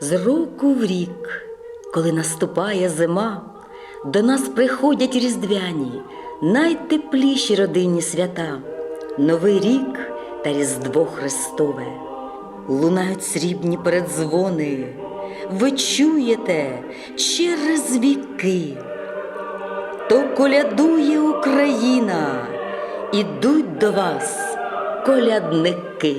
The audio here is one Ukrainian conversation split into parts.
З року в рік, коли наступає зима, до нас приходять різдвяні, найтепліші родинні свята, Новий рік та Різдво Христове. Лунають срібні передзвони, ви чуєте через віки. То колядує Україна, ідуть до вас колядники.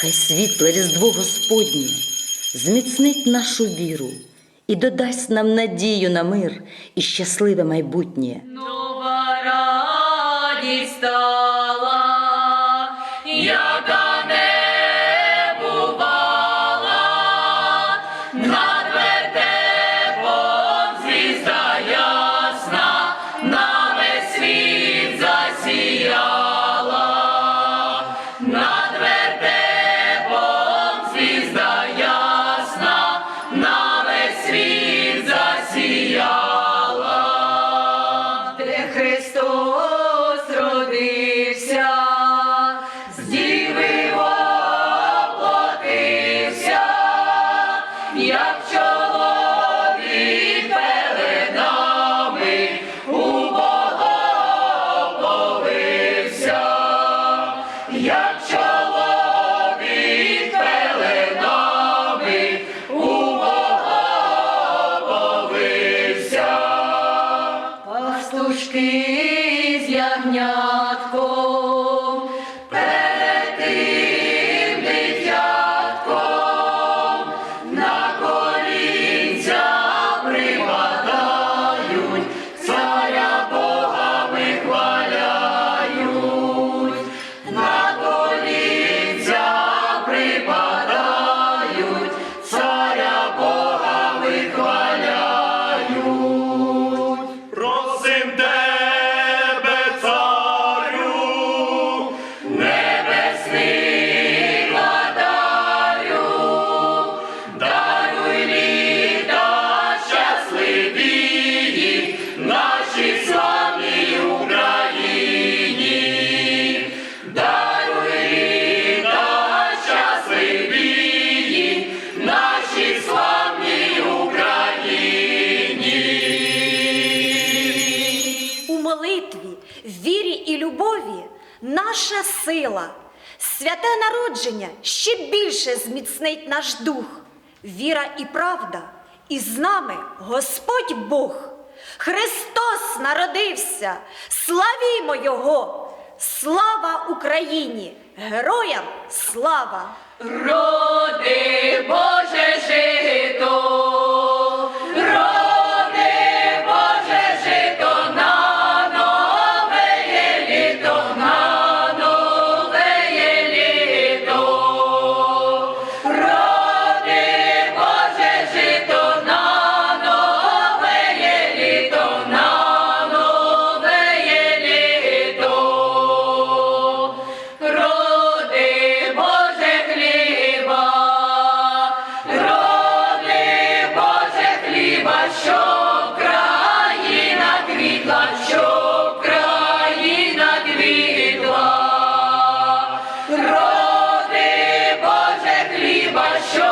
Хай світле Різдво Господнє зміцнить нашу віру і додасть нам надію на мир і щасливе майбутнє. Нова радість Пастушки з ягнятком наша сила. Святе народження ще більше зміцнить наш дух. Віра і правда, і з нами Господь Бог. Христос народився, славімо Його! Слава Україні! Героям слава! Роди বাসো